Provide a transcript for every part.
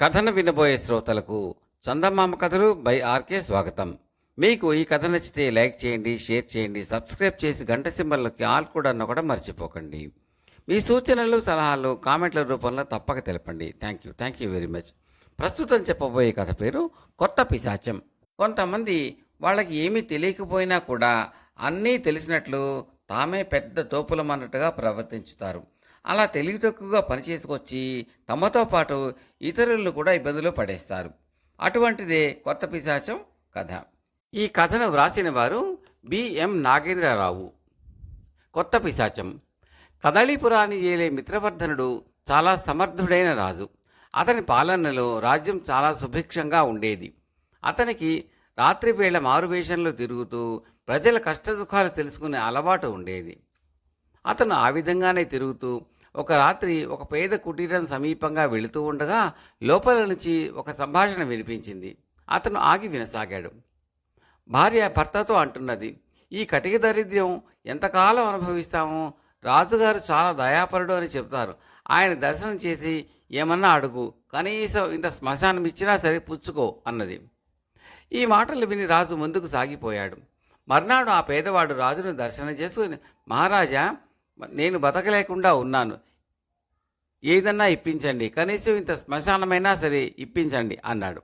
కథను వినబోయే శ్రోతలకు చందమామ కథలు బై ఆర్కే స్వాగతం. మీకు ఈ కథ నచ్చితే లైక్ చేయండి షేర్ చేయండి సబ్స్క్రైబ్ చేసి గంట సింబల్లోకి ఆల్ కూడా నొక్కడం మర్చిపోకండి. మీ సూచనలు సలహాలు కామెంట్ల రూపంలో తప్పక తెలపండి. Thank you thank you very much ప్రస్తుతం చెప్పబోయే కథ పేరు కొత్త పిశాచం. కొంతమంది వాళ్ళకి ఏమీ తెలియకపోయినా కూడా అన్నీ తెలిసినట్లు తామే పెద్ద తోపులమన్నట్టుగా ప్రవర్తించుతారు. అలా తెలివి తక్కువగా పనిచేసుకొచ్చి తమతో పాటు ఇతరులను కూడా ఇబ్బందులు పడేస్తారు. అటువంటిదే కొత్త పిశాచం కథ. ఈ కథను వ్రాసిన వారు బిఎం నాగేంద్రరావు. కొత్త పిశాచం. కదళీపురాన్ని ఏలే మిత్రవర్ధనుడు చాలా సమర్థుడైన రాజు. అతని పాలనలో రాజ్యం చాలా సుభిక్షంగా ఉండేది. అతనికి రాత్రివేళ మారువేషంలో తిరుగుతూ ప్రజల కష్టసుఖాలు తెలుసుకునే అలవాటు ఉండేది. అతను ఆ విధంగానే తిరుగుతూ ఒక రాత్రి ఒక పేద కుటీరం సమీపంగా వెళుతూ ఉండగా లోపల నుంచి ఒక సంభాషణ వినిపించింది. అతను ఆగి వినసాగాడు. భార్య భర్తతో అంటున్నది ఈ కటిక దరిద్రం ఎంతకాలం అనుభవిస్తామో? రాజుగారు చాలా దయాపరుడు అని చెప్తారు ఆయన దర్శనం చేసి ఏమన్నా అడుగు. కనీసం ఇంత శ్మశానం ఇచ్చినా సరే పుచ్చుకో అన్నది. ఈ మాటలు విని రాజు ముందుకు సాగిపోయాడు. మర్నాడు ఆ పేదవాడు రాజును దర్శనం చేసుకుని మహారాజా నేను బతకలేకుండా ఉన్నాను. ఏదన్నా ఇప్పించండి. కనీసం ఇంత శ్మశానమైనా సరే ఇప్పించండి అన్నాడు.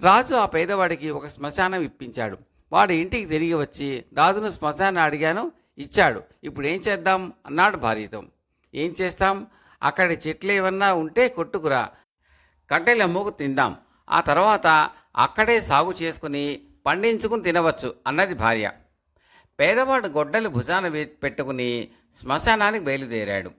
రాజు ఆ పేదవాడికి ఒక శ్మశానం ఇప్పించాడు. వాడు ఇంటికి తిరిగి వచ్చి రాజును శ్మశానం అడిగాను ఇచ్చాడు. ఇప్పుడు ఏం చేద్దాం? అన్నాడు భార్యతో. ఏం చేస్తాం? అక్కడ చెట్లు ఏమన్నా ఉంటే కొట్టుకురా. కట్టెలు అమ్ముకు తిందాం. ఆ తర్వాత అక్కడే సాగు చేసుకుని పండించుకుని తినవచ్చు అన్నది భార్య. పేదవాడు గొడ్డలి భుజాన పెట్టుకుని శ్మశానానికి బయలుదేరాడు.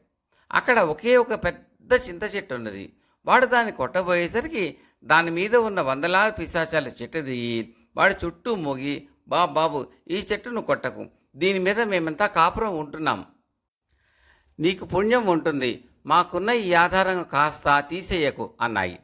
అక్కడ ఒకే ఒక పెద్ద చింత చెట్టు ఉన్నది. వాడు దాన్ని కొట్టబోయేసరికి దాని మీద ఉన్న వందలాది పిశాచాల చెట్టు దిగి వాడి చుట్టూ మోగి బా బాబు ఈ చెట్టును కొట్టకు. దీని మీద మేమంతా కాపురం ఉంటున్నాం. నీకు పుణ్యం ఉంటుంది. మాకున్న ఈ ఆధారం కాస్త తీసేయకు అన్నాయి.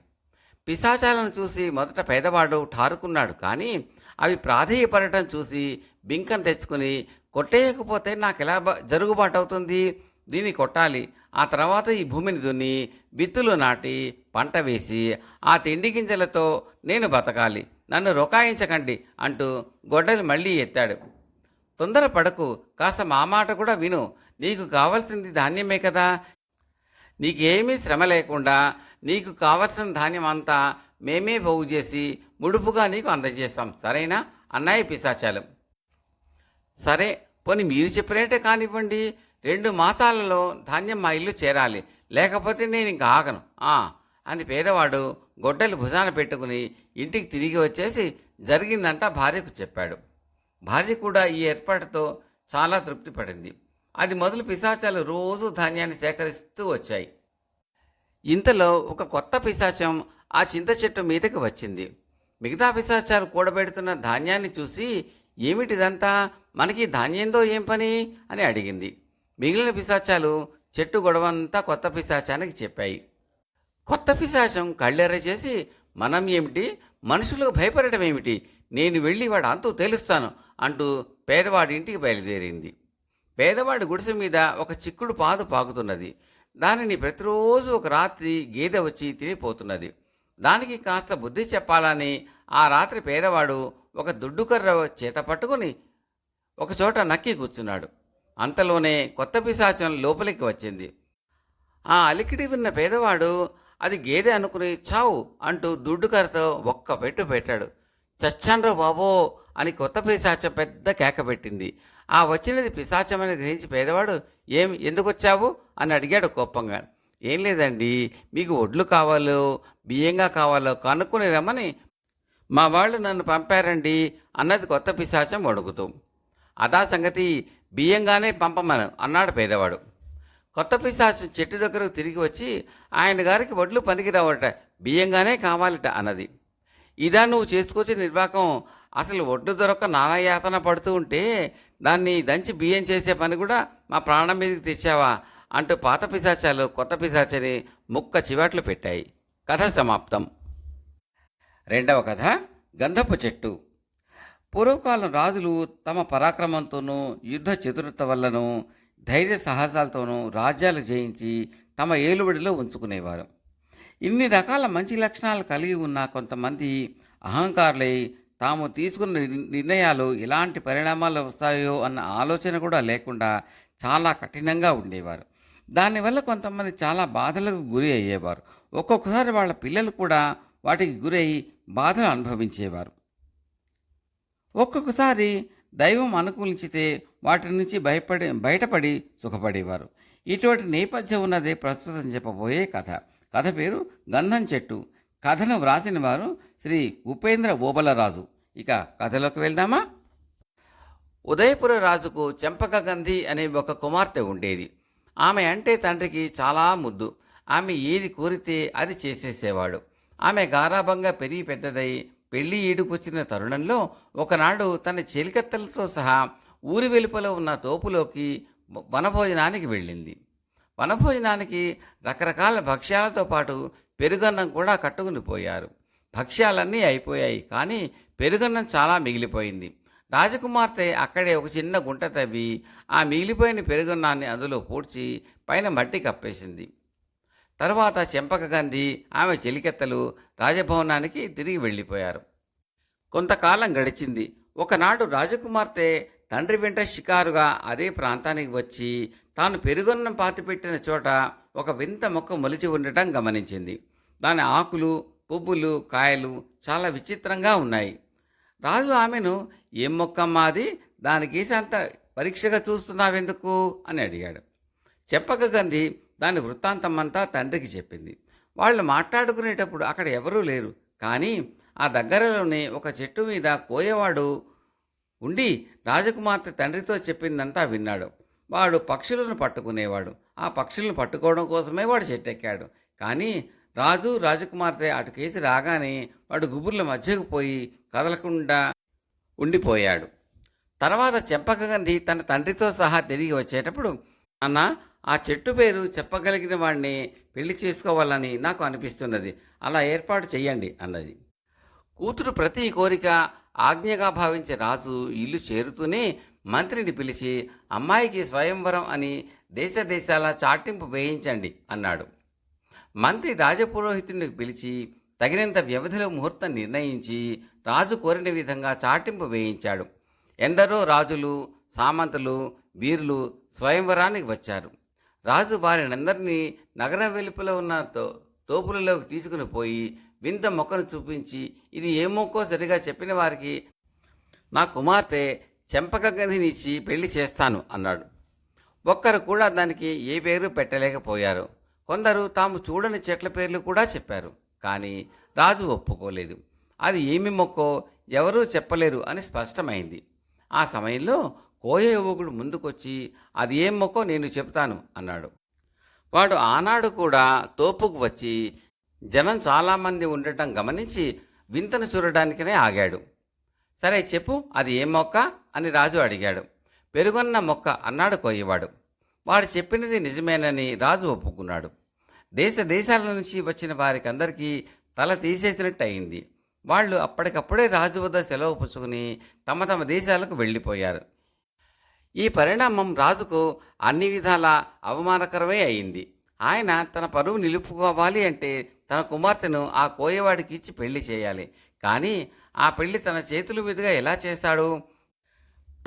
పిశాచాలను చూసి మొదట పేదవాడు ఠారుకున్నాడు కానీ అవి ప్రాధేయపడటం చూసి బింకం తెచ్చుకుని కొట్టేయకపోతే నాకు ఎలా జరుగుబాటు అవుతుంది? దీన్ని కొట్టాలి. ఆ తర్వాత ఈ భూమిని దున్ని విత్తులు నాటి పంట వేసి ఆ తిండి గింజలతో నేను బతకాలి. నన్ను రొకాయించకండి అంటూ గొడ్డలు మళ్ళీ ఎత్తాడు. తొందర పడకు. కాస్త మా మాట కూడా విను. నీకు కావాల్సింది ధాన్యమే కదా. నీకేమీ శ్రమ లేకుండా నీకు కావలసిన ధాన్యం అంతా మేమే పోగు చేసి ముడుపుగా నీకు అందజేస్తాం. సరేనా? అన్నాయి పిశాచాలు. సరే. పోనీ మీరు చెప్పినట్టే కానివ్వండి రెండు మాసాలలో ధాన్యం మా ఇల్లు చేరాలి. లేకపోతే నేను ఇంకా ఆగను. ఆ అని పేదవాడు గొడ్డలు భుజాన పెట్టుకుని ఇంటికి తిరిగి వచ్చేసి జరిగిందంతా భార్యకు చెప్పాడు. భార్య కూడా ఈ ఏర్పాటుతో చాలా తృప్తి పడింది. అది మొదలు పిశాచాలు రోజు ధాన్యాన్ని సేకరిస్తూ వచ్చాయి. ఇంతలో ఒక కొత్త పిశాచం ఆ చింత చెట్టు మీదకి వచ్చింది. మిగతా పిశాచాలు కూడబెడుతున్న ధాన్యాన్ని చూసి ఏమిటిదంతా మనకి ధాన్యంతో ఏం పని? అని అడిగింది. మిగిలిన పిశాచాలు చెట్టు గొడవంతా కొత్త పిశాచానికి చెప్పాయి. కొత్త పిశాచం కళ్ళెర్ర చేసి మనం ఏమిటి? మనుషులకు భయపడటం ఏమిటి? నేను వెళ్ళి వాడు అంతు తెలుస్తాను అంటూ పేదవాడి ఇంటికి బయలుదేరింది. పేదవాడి గుడిసె మీద ఒక చిక్కుడు పాదు పాకుతున్నది. దానిని ప్రతిరోజు ఒక రాత్రి గేదె వచ్చి తినిపోతున్నది. దానికి కాస్త బుద్ధి చెప్పాలని ఆ రాత్రి పేదవాడు ఒక దుడ్డుకర్ర చేత పట్టుకుని ఒకచోట నక్కి కూర్చున్నాడు. అంతలోనే కొత్త పిశాచం లోపలికి వచ్చింది. ఆ అలికిడి విన్న పేదవాడు అది గేదె అనుకుని చావు అంటూ దుడ్డుకర్రతో ఒక్క పెట్టు పెట్టాడు. చచ్చాన్రో బాబో అని కొత్త పిశాచం పెద్ద కేక పెట్టింది. ఆ వచ్చినది పిశాచమని గ్రహించి పేదవాడు ఏం ఎందుకు వచ్చావు అని అడిగాడు కోపంగా. ఏం లేదండి. మీకు ఒడ్లు కావాలో బియ్యంగా కావాలో కనుక్కుని రమ్మని మా వాళ్ళు నన్ను పంపారండి అన్నది కొత్త పిశాచం వణుకుతూ. అదా సంగతి బియ్యంగానే పంపమను అన్నాడు పేదవాడు. కొత్త పిశాచం చెట్టు దగ్గరకు తిరిగి వచ్చి ఆయన గారికి వడ్లు పనికిరావట బియ్యంగానే కావాలట అన్నది. ఇదా నువ్వు చేసుకొచ్చిన నిర్వాకం. అసలు ఒడ్డు దొరక నానాయాతన పడుతూ ఉంటే దాన్ని దంచి బియ్యం చేసే పని కూడా మా ప్రాణం మీదకి తెచ్చావా? అంటూ పాత పిశాచాలు కొత్త పిశాచని ముక్క చివాట్లు పెట్టాయి. కథ సమాప్తం. రెండవ కథ గంధపు చెట్టు. పూర్వకాలం రాజులు తమ పరాక్రమంతోనూ యుద్ధ చతురత వల్లను ధైర్య సాహసాలతోనూ రాజ్యాలు జయించి తమ ఏలుబడిలో ఉంచుకునేవారు. ఇన్ని రకాల మంచి లక్షణాలు కలిగి ఉన్న కొంతమంది అహంకారులై తాము తీసుకున్న నిర్ణయాలు ఎలాంటి పరిణామాలు వస్తాయో అన్న ఆలోచన కూడా లేకుండా చాలా కఠినంగా ఉండేవారు. దానివల్ల కొంతమంది చాలా బాధలకు గురి అయ్యేవారు. ఒక్కొక్కసారి వాళ్ళ పిల్లలు కూడా వాటికి గురై బాధలు అనుభవించేవారు. ఒక్కొక్కసారి దైవం అనుకూలించితే వాటి నుంచి భయపడి బయటపడి సుఖపడేవారు. ఇటువంటి నేపథ్యం ఉన్నదే ప్రస్తుతం చెప్పబోయే కథ. కథ పేరు గంధం చెట్టు. కథను వ్రాసిన వారు శ్రీ ఉపేంద్ర ఓబలరాజు. ఇక కథలోకి వెళ్దామా? ఉదయపుర రాజుకు చెంపక గంధి అనే ఒక కుమార్తె ఉండేది. ఆమె అంటే తండ్రికి చాలా ముద్దు. ఆమె ఏది కోరితే అది చేసేసేవాడు. ఆమె గారాభంగా పెరిగి పెద్దదై పెళ్ళి ఈడుకొచ్చిన తరుణంలో ఒకనాడు తన చెలికత్తలతో సహా ఊరి వెలుపల ఉన్న తోపులోకి వనభోజనానికి వెళ్ళింది. వనభోజనానికి రకరకాల భక్ష్యాలతో పాటు పెరుగన్నం కూడా కట్టుకుని పోయారు. భక్ష్యాలన్నీ అయిపోయాయి కానీ పెరుగన్నం చాలా మిగిలిపోయింది. రాజకుమార్తె అక్కడే ఒక చిన్న గుంట తవ్వి ఆ మిగిలిపోయిన పెరుగున్నాన్ని అందులో పూడ్చి పైన మట్టి కప్పేసింది. తరువాత చెంపక గంధి ఆమె చెలికెత్తలు రాజభవనానికి తిరిగి వెళ్ళిపోయారు. కొంతకాలం గడిచింది. ఒకనాడు రాజకుమార్తె తండ్రి వెంట షికారుగా అదే ప్రాంతానికి వచ్చి తాను పెరుగున్నం పాతిపెట్టిన చోట ఒక వింత మొక్క మొలిచి ఉండటం గమనించింది. దాని ఆకులు పువ్వులు కాయలు చాలా విచిత్రంగా ఉన్నాయి. రాజు ఆమెను ఏం మొక్కమ్మా అది దానికేసి అంత పరీక్షగా చూస్తున్నావెందుకు? అని అడిగాడు. చెప్పక గంధి దాని వృత్తాంతమంతా తండ్రికి చెప్పింది. వాళ్ళు మాట్లాడుకునేటప్పుడు అక్కడ ఎవరూ లేరు. కానీ ఆ దగ్గరలోనే ఒక చెట్టు మీద కోయవాడు ఉండి రాజకుమార్తె తండ్రితో చెప్పిందంతా విన్నాడు. వాడు పక్షులను పట్టుకునేవాడు. ఆ పక్షులను పట్టుకోవడం కోసమే వాడు చెట్టెక్కాడు. కానీ రాజు రాజకుమార్తె అటు కేసి రాగానే వాడు గుబుర్ల మధ్యకు పోయి కదలకుండా ఉండిపోయాడు. తర్వాత చెంపకగంధి తన తండ్రితో సహా తిరిగి వచ్చేటప్పుడు అన్న ఆ చెట్టు పేరు చెప్పగలిగిన వాడిని పెళ్ళి చేసుకోవాలని నాకు అనిపిస్తున్నది. అలా ఏర్పాటు చేయండి అన్నది. కూతురు ప్రతి కోరిక ఆజ్ఞగా భావించే రాజు ఇల్లు చేరుతూనే మంత్రిని పిలిచి అమ్మాయికి స్వయంవరం అని దేశ దేశాల చాటింపు వేయించండి అన్నాడు. మంత్రి రాజపురోహితుడిని పిలిచి తగినంత వ్యవధిలో ముహూర్తం నిర్ణయించి రాజు కోరిన విధంగా చాటింపు వేయించాడు. ఎందరో రాజులు సామంతులు వీరులు స్వయంవరానికి వచ్చారు. రాజు వారినందరినీ నగరం వెలుపల ఉన్న తో తోపులలోకి తీసుకుని పోయి వింత మొక్కను చూపించి ఇది ఏ మొక్కో సరిగా చెప్పిన వారికి నా కుమార్తె చెంపక గంధినిచ్చి పెళ్ళి చేస్తాను అన్నాడు. ఒక్కరు కూడా దానికి ఏ పేరు పెట్టలేకపోయారు. కొందరు తాము చూడని చెట్ల పేర్లు కూడా చెప్పారు. కానీ రాజు ఒప్పుకోలేదు. అది ఏమి మొక్కో ఎవరూ చెప్పలేరు అని స్పష్టమైంది. ఆ సమయంలో కోయ యువకుడు ముందుకొచ్చి అది ఏం మొక్కో నేను చెప్తాను అన్నాడు. వాడు ఆనాడు కూడా తోపుకు వచ్చి జనం చాలామంది ఉండటం గమనించి వింతను చూడడానికనే ఆగాడు. సరే చెప్పు అది ఏ మొక్క? అని రాజు అడిగాడు. పెరుగన్న మొక్క అన్నాడు కోయవాడు. వాడు చెప్పినది నిజమేనని రాజు ఒప్పుకున్నాడు. దేశ దేశాల నుంచి వచ్చిన వారికి అందరికీ తల తీసేసినట్టు అయింది. వాళ్ళు అప్పటికప్పుడే రాజు వద్ద సెలవు పుచ్చుకుని తమ తమ దేశాలకు వెళ్ళిపోయారు. ఈ పరిణామం రాజుకు అన్ని విధాల అవమానకరమే అయింది. ఆయన తన పరువు నిలుపుకోవాలి అంటే తన కుమార్తెను ఆ కోయవాడికి ఇచ్చి పెళ్ళి చేయాలి. కానీ ఆ పెళ్ళి తన చేతుల మీదుగా ఎలా చేస్తాడు?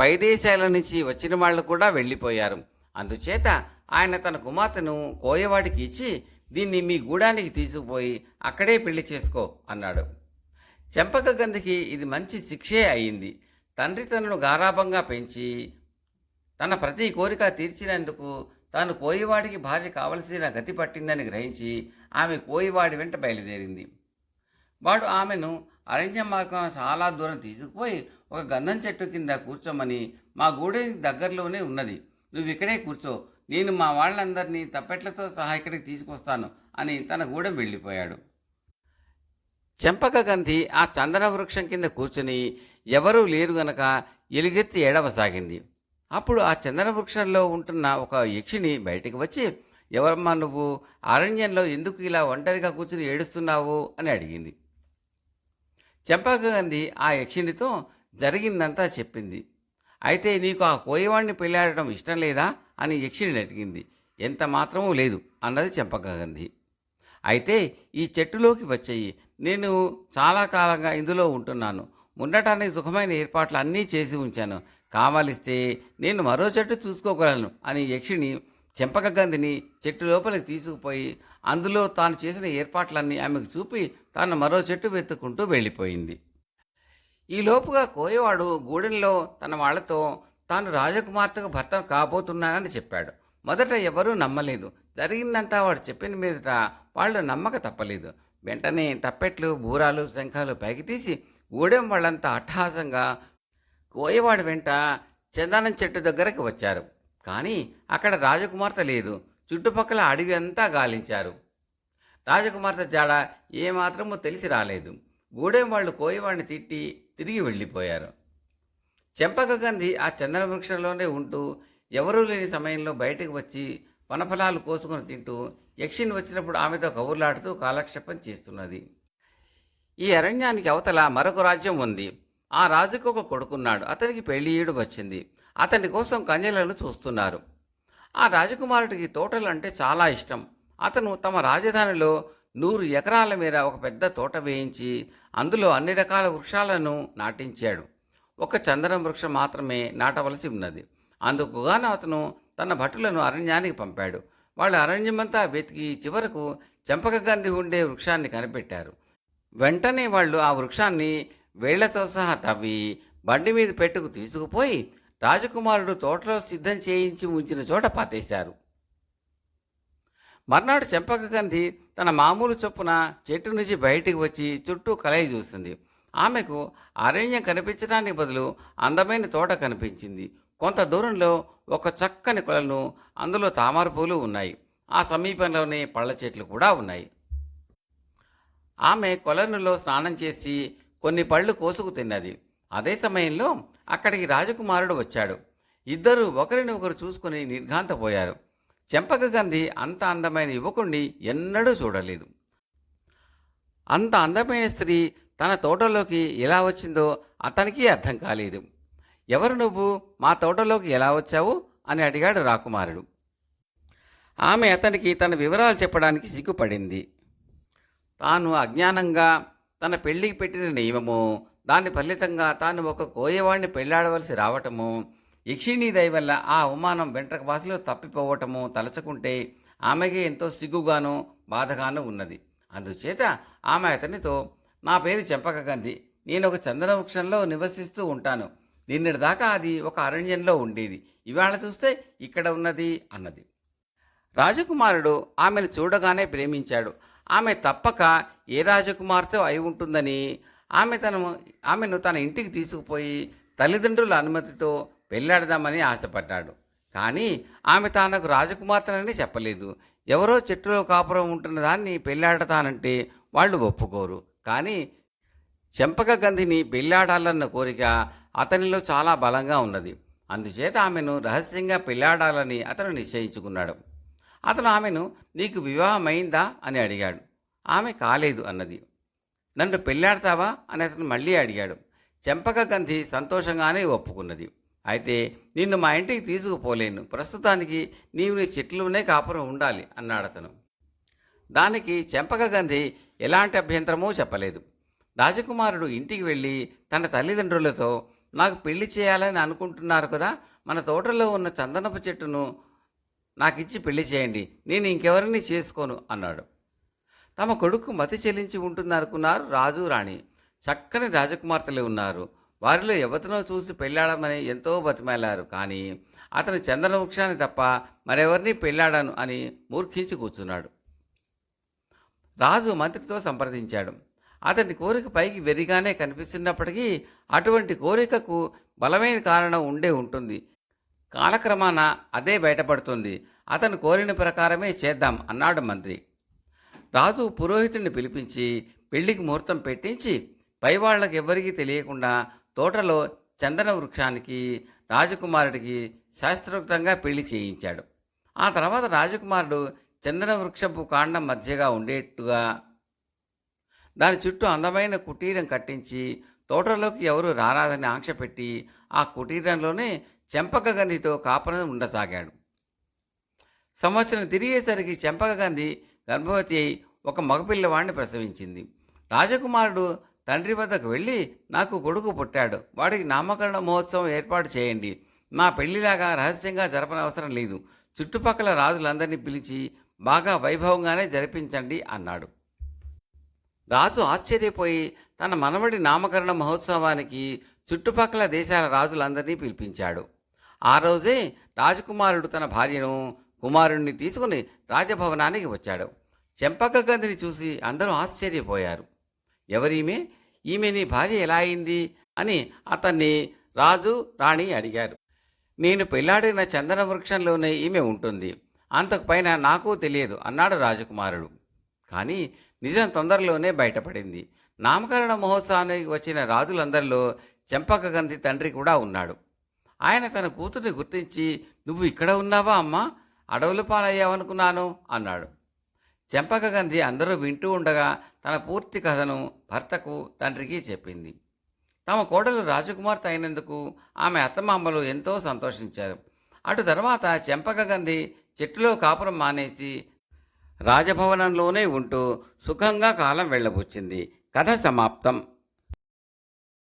పై దేశాల నుంచి వచ్చిన వాళ్ళు కూడా వెళ్ళిపోయారు. అందుచేత ఆయన తన కుమార్తెను కోయవాడికి ఇచ్చి దీన్ని మీ గూడానికి తీసుకుపోయి అక్కడే పెళ్ళి చేసుకో అన్నాడు. చెంపక గంధికి ఇది మంచి శిక్షే అయింది. తండ్రి తనను గారాభంగా పెంచి తన ప్రతి కోరిక తీర్చినందుకు తాను కోయివాడికి భార్య కావలసిన గతి పట్టిందని గ్రహించి ఆమె కోయివాడి వెంట బయలుదేరింది. వాడు ఆమెను అరణ్య మార్గం చాలా దూరం తీసుకుపోయి ఒక గంధం చెట్టు కింద కూర్చోమని మా గూడెకి దగ్గరలోనే ఉన్నది. నువ్వు ఇక్కడే కూర్చో నేను మా వాళ్ళందరినీ తప్పెట్లతో సహా ఇక్కడికి తీసుకొస్తాను అని తన గూడెం వెళ్ళిపోయాడు. చెంపక గంధి ఆ చందన వృక్షం కింద కూర్చుని ఎవరూ లేరు గనక ఎలుగెత్తి ఏడవసాగింది. అప్పుడు ఆ చందన వృక్షంలో ఉంటున్న ఒక యక్షిని బయటికి వచ్చి ఎవరమ్మా నువ్వు? అరణ్యంలో ఎందుకు ఇలా ఒంటరిగా కూర్చుని ఏడుస్తున్నావు? అని అడిగింది. చెంపక గంధి ఆ యక్షినితో జరిగిందంతా చెప్పింది. అయితే నీకు ఆ కోయవాడిని పెళ్ళాడటం ఇష్టం లేదా? అని యక్షిని అడిగింది ఎంత మాత్రమూ లేదు అన్నది చెంపకగంధి అయితే ఈ చెట్టులోకి వచ్చాయి. నేను చాలా కాలంగా ఇందులో ఉంటున్నాను. ఉండటానికి సుఖమైన ఏర్పాట్లు అన్నీ చేసి ఉంచాను. కావలిస్తే నేను మరో చెట్టు చూసుకోగలను అని యక్షిణి చెంపక గంధిని చెట్టు లోపలికి తీసుకుపోయి అందులో తాను చేసిన ఏర్పాట్లన్నీ ఆమెకు చూపి తాను మరో చెట్టు వెతుక్కుంటూ వెళ్ళిపోయింది. ఈ లోపుగా కోయవాడు గూడెంలో తన వాళ్ళతో తాను రాజకుమార్తెకు భర్త కాబోతున్నానని చెప్పాడు. మొదట ఎవరూ నమ్మలేదు. జరిగిందంతా వాడు చెప్పిన మీదట వాళ్ళు నమ్మక తప్పలేదు. వెంటనే తప్పెట్లు బూరాలు శంఖాలు పైకి తీసి గూడెం వాళ్ళంతా అట్టహాసంగా కోయవాడి వెంట చందనం చెట్టు దగ్గరకు వచ్చారు. కానీ అక్కడ రాజకుమార్తె లేదు. చుట్టుపక్కల అడవి అంతా గాలించారు. రాజకుమార్తె జాడ ఏమాత్రమూ తెలిసి రాలేదు. గూడెం వాళ్ళు కోయవాడిని తిట్టి తిరిగి వెళ్ళిపోయారు. చెంపకగంధి ఆ చందన వృక్షంలోనే ఉంటూ ఎవరూ లేని సమయంలో బయటకు వచ్చి వనఫలాలు కోసుకొని తింటూ యక్షిని వచ్చినప్పుడు ఆమెతో కబుర్లాడుతూ కాలక్షేపం చేస్తున్నది. ఈ అరణ్యానికి అవతల మరొక రాజ్యం ఉంది. ఆ రాజుకు ఒక కొడుకున్నాడు. అతనికి పెళ్ళియుడు వచ్చింది. అతని కోసం కన్యలను చూస్తున్నారు. ఆ రాజకుమారుడికి తోటలు అంటే చాలా ఇష్టం. అతను తమ రాజధానిలో నూరు ఎకరాల మేర ఒక పెద్ద తోట వేయించి అందులో అన్ని రకాల వృక్షాలను నాటించాడు. ఒక చందనం వృక్షం మాత్రమే నాటవలసి ఉన్నది. అందుకుగాను అతను తన భటులను అరణ్యానికి పంపాడు. వాళ్ళు అరణ్యమంతా వెతికి చివరకు చెంపక గంధి ఉండే వృక్షాన్ని కనిపెట్టారు. వెంటనే వాళ్ళు ఆ వృక్షాన్ని వేళ్ళతో సహా తవ్వి బండి మీద పెట్టుకు తీసుకుపోయి రాజకుమారుడు తోటలో సిద్ధం చేయించి ఉంచిన చోట పాతేశారు. మర్నాడు చెంపక గంధి తన మామూలు చొప్పున చెట్టు నుంచి బయటికి వచ్చి చుట్టూ కలయి చూసింది. ఆమెకు అరణ్యం కనిపించడానికి బదులు అందమైన తోట కనిపించింది. కొంత దూరంలో ఒక చక్కని కొలను అందులో తామర పూలు ఉన్నాయి. ఆ సమీపంలోనే పళ్ళ చెట్లు కూడా ఉన్నాయి. ఆమె కొలనులో స్నానం చేసి కొన్ని పళ్ళు కోసుకు తిన్నది. అదే సమయంలో అక్కడికి రాజకుమారుడు వచ్చాడు. ఇద్దరు ఒకరిని ఒకరు చూసుకుని నిర్ఘాంతపోయారు. చెంపక గంధి అంత అందమైన యువకుణ్ణి ఎన్నడూ చూడలేదు. అంత అందమైన స్త్రీ తన తోటలోకి ఎలా వచ్చిందో అతనికి అర్థం కాలేదు. ఎవరు నువ్వు? మా తోటలోకి ఎలా వచ్చావు? అని అడిగాడు రాకుమారుడు. ఆమె అతనికి తన వివరాలు చెప్పడానికి సిగ్గుపడింది. తాను అజ్ఞానంగా తన పెళ్ళికి పెట్టిన నియమము దాని ఫలితంగా తాను ఒక కోయవాడిని పెళ్ళాడవలసి రావటము యక్షిణీ దయ వల్ల ఆ అవమానం వెంట్రక భాషలో తప్పిపోవటము తలచుకుంటే ఆమెకి ఎంతో సిగ్గుగాను బాధగాను ఉన్నది. అందుచేత ఆమె అతనితో నా పేరు చెంపకగంధి నేను ఒక చందనవృక్షంలో నివసిస్తూ ఉంటాను. నిన్నటి దాకా అది ఒక అరణ్యంలో ఉండేది. ఇవాళ చూస్తే ఇక్కడ ఉన్నది అన్నది. రాజకుమారుడు ఆమెను చూడగానే ప్రేమించాడు. ఆమె తప్పక ఏ రాజకుమార్తె అయి ఉంటుందని ఆమె తను ఆమెను తన ఇంటికి తీసుకుపోయి తల్లిదండ్రుల అనుమతితో పెళ్ళాడదామని ఆశపడ్డాడు. కానీ ఆమె తానకు రాజకుమార్తెనని చెప్పలేదు. ఎవరో చెట్టులో కాపురం ఉంటున్న దాన్ని పెళ్ళాడతానంటే వాళ్ళు ఒప్పుకోరు. కానీ చెంపక గంధిని పెళ్ళాడాలన్న కోరిక అతనిలో చాలా బలంగా ఉన్నది. అందుచేత ఆమెను రహస్యంగా పెళ్ళాడాలని అతను నిశ్చయించుకున్నాడు. అతను ఆమెను నీకు వివాహమైందా అని అడిగాడు. ఆమె కాలేదు అన్నది. నన్ను పెళ్ళాడతావా అని అతను మళ్ళీ అడిగాడు. చెంపక గంధి సంతోషంగానే ఒప్పుకున్నది. అయితే నిన్ను మా ఇంటికి తీసుకుపోలేను. ప్రస్తుతానికి నీవు నీ చెట్లునే కాపురం ఉండాలి అన్నాడు అతను దానికి చెంపక గంధి ఎలాంటి అభ్యంతరమూ చెప్పలేదు. రాజకుమారుడు ఇంటికి వెళ్ళి తన తల్లిదండ్రులతో నాకు పెళ్ళి చేయాలని అనుకుంటున్నారు కదా మన తోటలో ఉన్న చందనపు చెట్టును నాకిచ్చి పెళ్ళి చేయండి నేను ఇంకెవరిని చేసుకోను అన్నాడు. తమ కొడుకు మతి చెల్లించి ఉంటుందనుకున్నారు రాజు రాణి. చక్కని రాజకుమార్తెలు ఉన్నారు. వారిలో ఎవతనో చూసి పెళ్ళాడమని ఎంతో బతిమేలారు. కానీ అతను చందన వృక్షాన్ని తప్ప మరెవరిని పెళ్ళాడాను అని మూర్ఖించి కూర్చున్నాడు. రాజు మంత్రితో సంప్రదించాడు. అతని కోరిక పైకి వెరిగానే కనిపిస్తున్నప్పటికీ అటువంటి కోరికకు బలమైన కారణం ఉండే ఉంటుంది. కాలక్రమాన అదే బయటపడుతుంది. అతను కోరిన ప్రకారమే చేద్దాం అన్నాడు మంత్రి. రాజు పురోహితుడిని పిలిపించి పెళ్ళికి ముహూర్తం పెట్టించి పైవాళ్ళకు ఎవ్వరికీ తెలియకుండా తోటలో చందన వృక్షానికి రాజకుమారుడికి శాస్త్రోక్తంగా పెళ్ళి చేయించాడు. ఆ తర్వాత రాజకుమారుడు చందన వృక్షపు కాండం మధ్యగా ఉండేట్టుగా దాని చుట్టూ అందమైన కుటీరం కట్టించి తోటలోకి ఎవరు రారాదని ఆంక్ష పెట్టి ఆ కుటీరంలోనే చెంపక గంధితో కాపురం ఉండసాగాడు. సంవత్సరం తిరిగేసరికి చెంపక గంధి గర్భవతి అయి ఒక మగపిల్లవాడిని ప్రసవించింది. రాజకుమారుడు తండ్రి వద్దకు వెళ్ళి నాకు కొడుకు పుట్టాడు. వాడికి నామకరణ మహోత్సవం ఏర్పాటు చేయండి. మా పెళ్ళిలాగా రహస్యంగా జరపనవసరం లేదు. చుట్టుపక్కల రాజులందరినీ పిలిచి బాగా వైభవంగానే జరిపించండి అన్నాడు. రాజు ఆశ్చర్యపోయి తన మనవడి నామకరణ మహోత్సవానికి చుట్టుపక్కల దేశాల రాజులందరినీ పిలిపించాడు. ఆ రోజే రాజకుమారుడు తన భార్యను కుమారుణ్ణి తీసుకుని రాజభవనానికి వచ్చాడు. చెంపక గంధిని చూసి అందరూ ఆశ్చర్యపోయారు. ఎవరీమె ఈమె నీ భార్య ఎలా అయింది? అని అతన్ని రాజు రాణి అడిగారు. నేను పెళ్ళాడిన చందన వృక్షంలోనే ఈమె ఉంటుంది. అంతకు పైన నాకు తెలియదు అన్నాడు రాజకుమారుడు. కానీ నిజం తొందరలోనే బయటపడింది. నామకరణ మహోత్సవానికి వచ్చిన రాజులందరిలో చెంపకగంధి తండ్రి కూడా ఉన్నాడు. ఆయన తన కూతుర్ని గుర్తించి నువ్వు ఇక్కడ ఉన్నావా అమ్మా? అడవుల పాలయ్యావనుకున్నాను అన్నాడు. చెంపకగంధి అందరూ వింటూ ఉండగా తన పూర్తి కథను భర్తకు తండ్రికి చెప్పింది. తమ కోడలు రాజకుమార్తె అయినందుకు ఆమె అత్తమామలు ఎంతో సంతోషించారు. అటు తర్వాత చెంపకగంధి చెట్టులో కాపురం మానేసి రాజభవనంలోనే ఉంటూ సుఖంగా కాలం వెళ్ళబుచ్చింది కథ సమాప్తం.